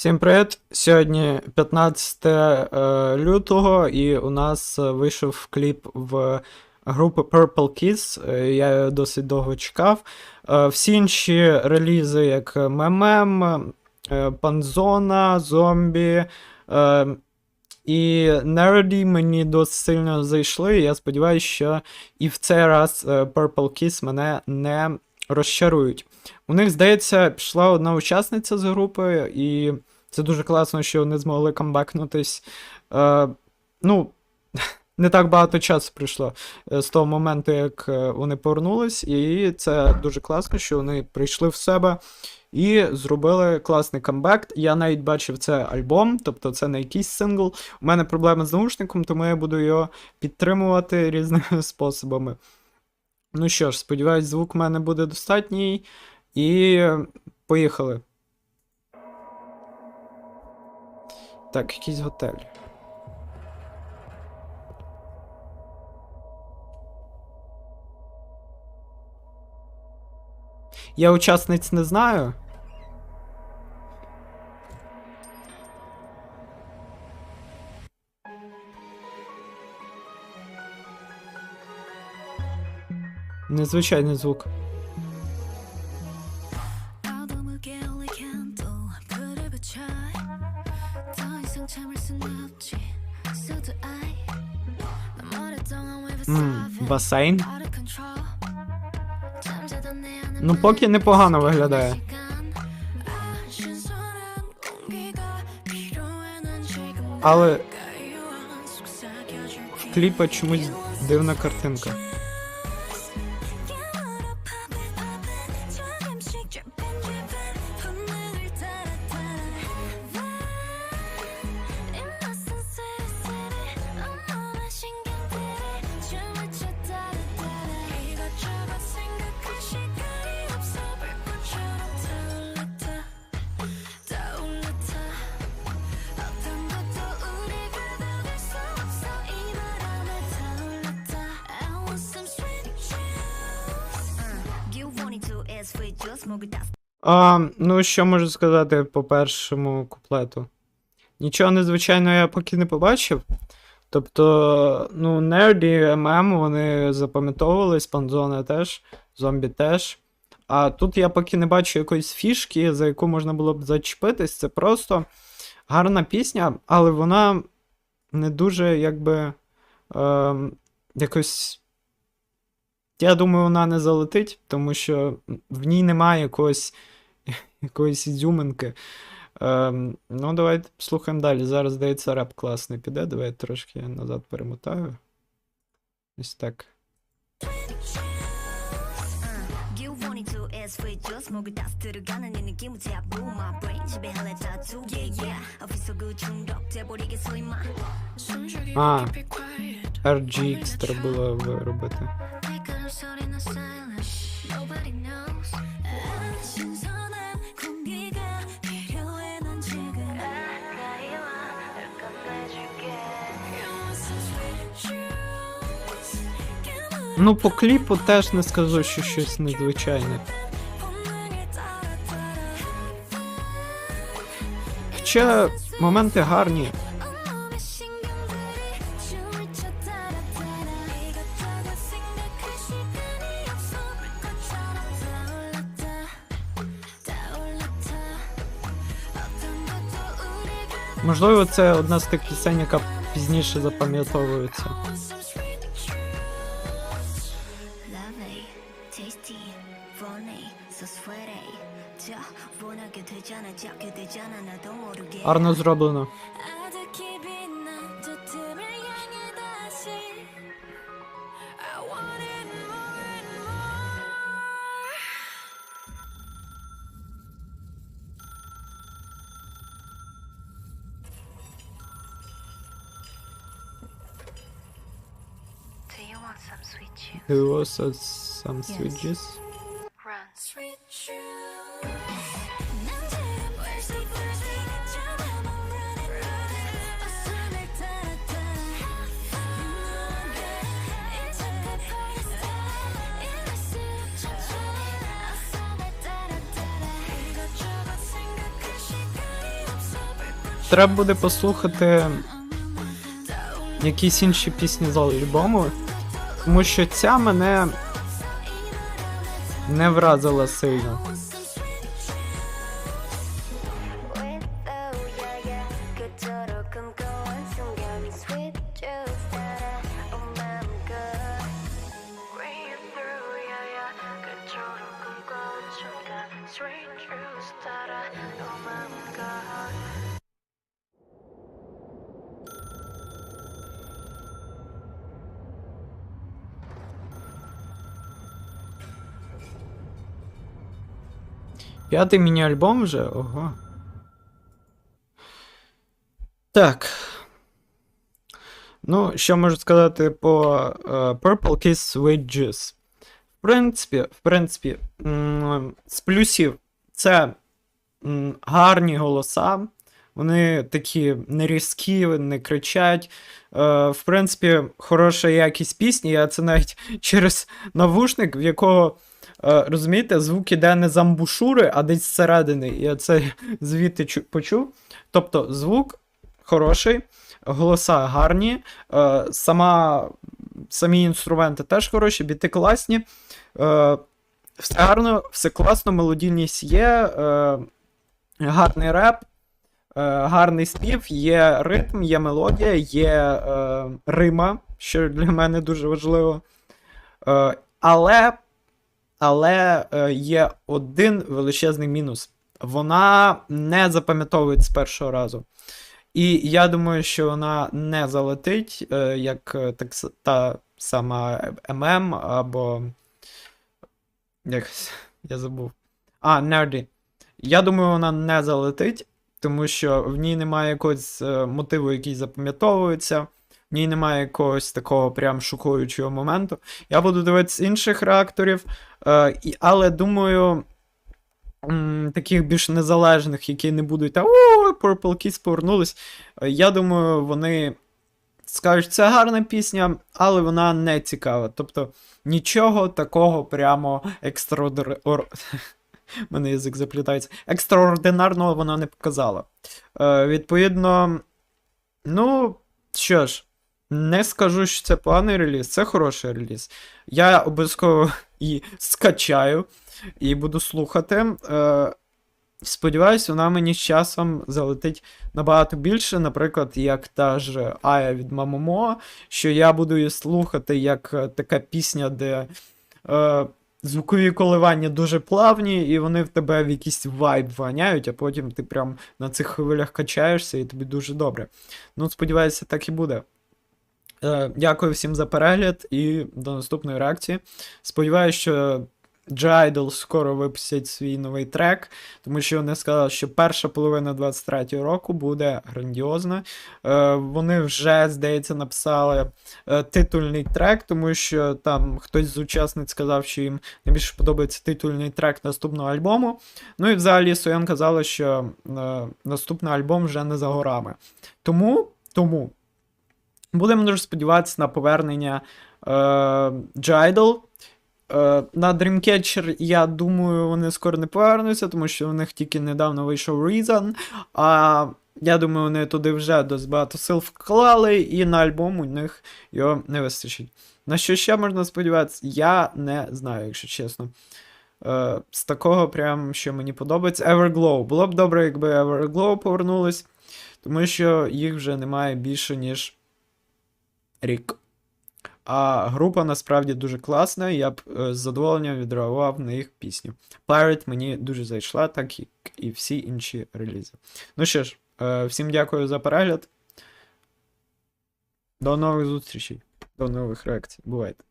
Всім привіт! Сьогодні 15 е, лютого, і у нас е, вийшов кліп в групи Purple Kiss. Е, Я його досить довго чекав. Всі інші релізи, як Мемем, Панзона, Зомбі і Nerdy мені досить сильно зайшли. Я сподіваюся, що і в цей раз Purple Kiss мене не розчарують. У них, здається, пішла одна учасниця з групи, і це дуже класно, що вони змогли камбекнутись. Е, ну, не так багато часу пройшло е, з того моменту, як е, вони повернулись, і це дуже класно, що вони прийшли в себе і зробили класний камбек. Я навіть бачив це альбом, тобто це не якийсь сингл. У мене проблеми з наушником, тому я буду його підтримувати різними способами. Ну що ж, сподіваюсь, звук у мене буде достатній. І поїхали. Так, якийсь готель. Я учасниць не знаю. Незвичайний звук. М, Басейн. Ну, поки непогано виглядає. Але в кліпа чомусь дивна картинка. А, ну, що можу сказати по першому куплету? Нічого незвичайного я поки не побачив. Тобто, ну, Nerdy, ММ, вони запам'ятовувались, Панзона теж, зомбі теж. А тут я поки не бачу якоїсь фішки, за яку можна було б зачепитись. Це просто гарна пісня, але вона не дуже, якби. Ем, якось. Я думаю, вона не залетить, тому що в ній немає якогось, якоїсь ізюминки. Ем, ну, давайте слухаємо далі. Зараз, здається, реп класний піде. Давай я трошки назад перемотаю. Ось так. You want it to is sweet juice 목을 다 들어가는 이 느낌은 taboo My brain 지배할래 tattoo Yeah yeah 어디서 그 중독돼 버리겠어 임마 А, RGX треба було виробити. 내가 소리나 silent Nobody knows 아, 신선한 공기가 필요해 난 지금 가까이와 건네줄게 You want some sweet juice Ну, по кліпу теж не скажу, що щось незвичайне. 본능에 따라 따라 Хоча моменти гарні. Можливо, це одна з тих пісень, яка пізніше запам'ятовується. Арно some some sweet tunes. There some yes. switches. Run. Switch. Треба буде послухати якісь інші пісні з альбому тому що ця мене не вразила сильно. П'ятий міні-альбом вже? Ого. Так. Ну, що можу сказати по е, Purple Kiss Juice. В принципі, в принципі, з плюсів це гарні голоса. Вони такі не різкі, не кричать. Е, в принципі, хороша якість пісні. Я це навіть через навушник, в якого розумієте, звук іде не з амбушури, а десь зсередини. Я це звідти чу- почув. Тобто звук хороший, голоса гарні, е, сама, самі інструменти теж хороші, біти класні. Е, все гарно, все класно, мелодійність є, е, гарний реп. е, Гарний спів, є ритм, є мелодія, є е, рима, що для мене дуже важливо. Е, але але е, є один величезний мінус. Вона не запам'ятовується з першого разу. І я думаю, що вона не залетить, е, як е, так, та сама ММ або. Як я забув. А, Nerdy. Я думаю, вона не залетить, тому що в ній немає якогось мотиву, який запам'ятовується. В ній немає якогось такого прям шокуючого моменту. Я буду дивитися інших реакторів, е, але думаю, таких більш незалежних, які не будуть там о, Purple Kiss повернулись. е, Я думаю, вони скажуть, це гарна пісня, але вона не цікава. Тобто нічого такого прямо екстраординарного. Мене язик заплітається. Екстраординарного вона не показала. Е, відповідно, ну, що ж, не скажу, що це поганий реліз, це хороший реліз. Я обов'язково її скачаю і буду слухати. Е, сподіваюсь, вона мені з часом залетить набагато більше, наприклад, як та ж Ая від Мамомо, що я буду її слухати як е, така пісня, де е, звукові коливання дуже плавні, і вони в тебе в якийсь вайб вганяють, а потім ти прям на цих хвилях качаєшся, і тобі дуже добре. Ну, сподіваюся, так і буде. Е, Дякую всім за перегляд і до наступної реакції. Сподіваюся, що G-Idol скоро випустять свій новий трек, тому що вони сказали, що перша половина 23-го року буде грандіозна. Е, вони вже, здається, написали е, титульний трек, тому що там хтось з учасниць сказав, що їм найбільше подобається титульний трек наступного альбому. Ну і взагалі Соян казала, що наступний альбом вже не за горами. Тому, тому будемо дуже сподіватися на повернення е. Е, на Dreamcatcher, я думаю, вони скоро не повернуться, тому що у них тільки недавно вийшов Reason. А я думаю, вони туди вже досить багато сил вклали, і на альбом у них його не вистачить. На що ще можна сподіватися, я не знаю, якщо чесно. Е, з такого, прям, що мені подобається, Everglow. Було б добре, якби Everglow повернулись, тому що їх вже немає більше, ніж рік. А група насправді дуже класна, я б е, з задоволенням відреагував на їх пісню. Pirate мені дуже зайшла, так як і всі інші релізи. Ну що ж, е, всім дякую за перегляд. До нових зустрічей, до нових реакцій. Бувайте.